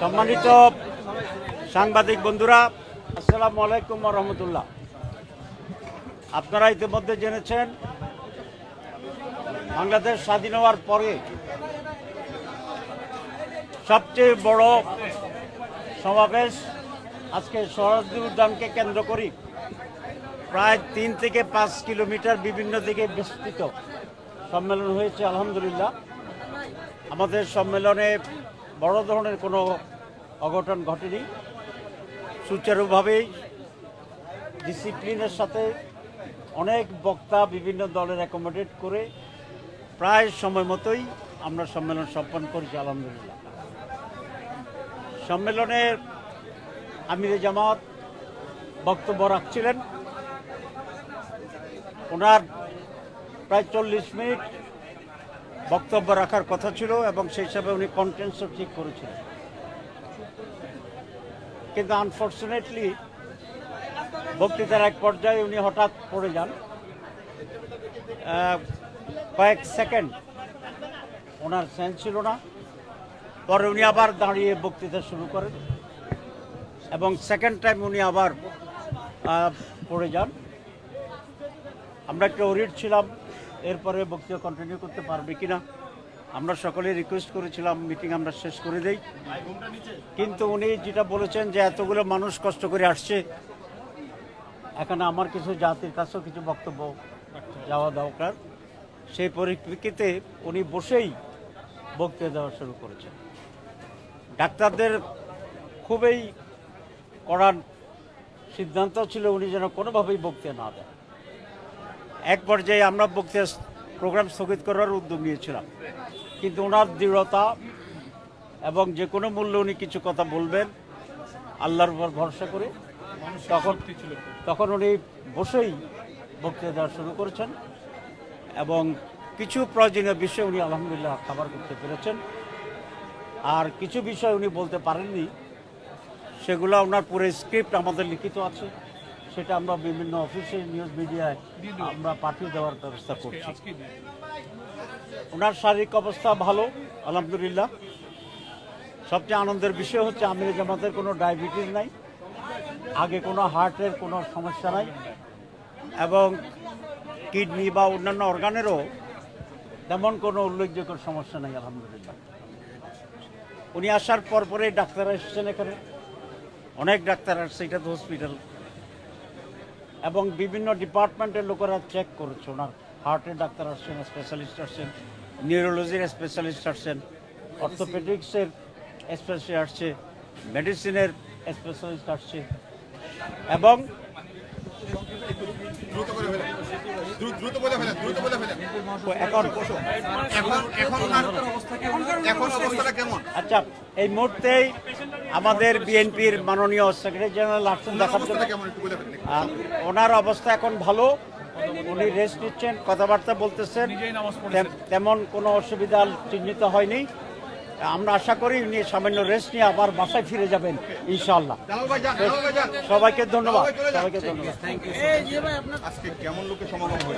সম্মানিত সাংবাদিক বন্ধুরা, আসসালামু আলাইকুম রহমতুল্লাহ। আপনারা ইতিমধ্যে জেনেছেন, বাংলাদেশ স্বাধীন হওয়ার পরে সবচেয়ে বড় সমাবেশ আজকে সরস্বতী উদ্যানকে কেন্দ্র করি, প্রায় তিন থেকে পাঁচ কিলোমিটার বিভিন্ন দিকে বিস্তৃত সম্মেলন হয়েছে, আলহামদুলিল্লাহ। আমাদের সম্মেলনে বড় ধরনের কোনো অঘটন ঘটেনি। সুচারুভাবেই ডিসিপ্লিনের সাথে অনেক বক্তা বিভিন্ন দলের অ্যাকোমোডেট করে প্রায় সময় মতোই আমরা সম্মেলন সম্পন্ন করেছি, আলহামদুলিল্লাহ। সম্মেলনের আমিরে জামাত বক্তব্য রাখছিলেন। ওনার প্রায় চল্লিশ মিনিট বক্তব্য রাখার কথা ছিল এবং সেই হিসাবে উনি কন্টেন্টসও ঠিক করেছিলেন। কিন্তু আনফর্চুনেটলি বক্তৃতার এক পর্যায়ে উনি হঠাৎ পড়ে যান। কয়েক সেকেন্ড ওনার সেন্স ছিল না। পরে উনি আবার দাঁড়িয়ে বক্তৃতা শুরু করেন এবং সেকেন্ড টাইম উনি আবার পড়ে যান। আমরা একটু ওরিড ছিলাম। এরপরে বক্তৃতা কন্টিনিউ করতে পারবে কিনা, আমরা সকলে রিকোয়েস্ট করেছিলাম মিটিং আমরা শেষ করে দেই। কিন্তু উনি যেটা বলেছেন যে এতগুলো মানুষ কষ্ট করে আসছে, এখানে আমার কিছু জাতির কাছেও কিছু বক্তব্য যাওয়া দরকার। সেই পরিপ্রেক্ষিতে উনি বসেই বক্তৃতা দেওয়া শুরু করেছেন। ডাক্তারদের খুবই কড়া সিদ্ধান্ত ছিল উনি যেন কোনোভাবেই বক্তৃতা না দেন। এক পর্যায়ে আমরা বক্তৃতা প্রোগ্রাম স্থগিত করার উদ্যোগ নিয়েছিলাম। কিন্তু ওনার দৃঢ়তা এবং যে কোনো মূল্যে উনি কিছু কথা বলবেন, আল্লাহর উপর ভরসা করে তখন তখন উনি বসেই বক্তৃতা দেওয়া শুরু করেছেন এবং কিছু প্রয়োজনীয় বিষয় উনি আলহামদুলিল্লাহ খাবার করতে পেরেছেন। আর কিছু বিষয় উনি বলতে পারেননি, সেগুলো ওনার পুরো স্ক্রিপ্ট আমাদের লিখিত আছে। সেটা আমরা বিভিন্ন অফিসে নিউজ মিডিয়ায় আমরা পাঠিয়ে দেওয়ার ব্যবস্থা করছি। ওনার শারীরিক অবস্থা ভালো আলহামদুলিল্লাহ। সবচেয়ে আনন্দের বিষয় হচ্ছে আমির জামাতের কোনো ডায়াবেটিস নাই আগে কোনো হার্টের কোনো সমস্যা নাই এবং কিডনি বা অন্যান্য অর্গানেরও তেমন কোনো উল্লেখযোগ্য সমস্যা নেই আলহামদুলিল্লাহ। উনি আসার পর পরে ডাক্তার এসেছেন এখানে। অনেক ডাক্তার আসছে এটা তো হসপিটাল এবং বিভিন্ন ডিপার্টমেন্টের লোকেরা চেক করছে। ওনার হার্টের ডাক্তার আসছেন স্পেশালিস্ট আসছেন নিউরোলজির স্পেশালিস্ট আসছেন অর্থোপেডিক্সের স্পেশালিস্ট আসছে মেডিসিনের স্পেশালিস্ট আসছে। এবং দ্রুত করে ফেলেন দ্রুত দ্রুত বলে ফেলেন দ্রুত বলে ফেলেন এখন এখন এখন অবস্থাটা কেমন? আচ্ছা এই মুহূর্তেই আমাদের বিএনপির মাননীয় সেক্রেটারি জেনারেল আসছেন ওনার দেখার জন্য। ওনার অবস্থা এখন ভালো। উনি রেস্ট নিচ্ছেন কথাবার্তা বলতেছেন। তেমন কোনো অসুবিধা চিহ্নিত হয়নি। আমরা আশা করি উনি সামান্য রেস্ট নিয়ে আবার বাসায় ফিরে যাবেন ইনশাল্লাহ সবাইকে ধন্যবাদ। সবাইকে ধন্যবাদ। আজকে কেমন লোকের সমাগম হয়েছে?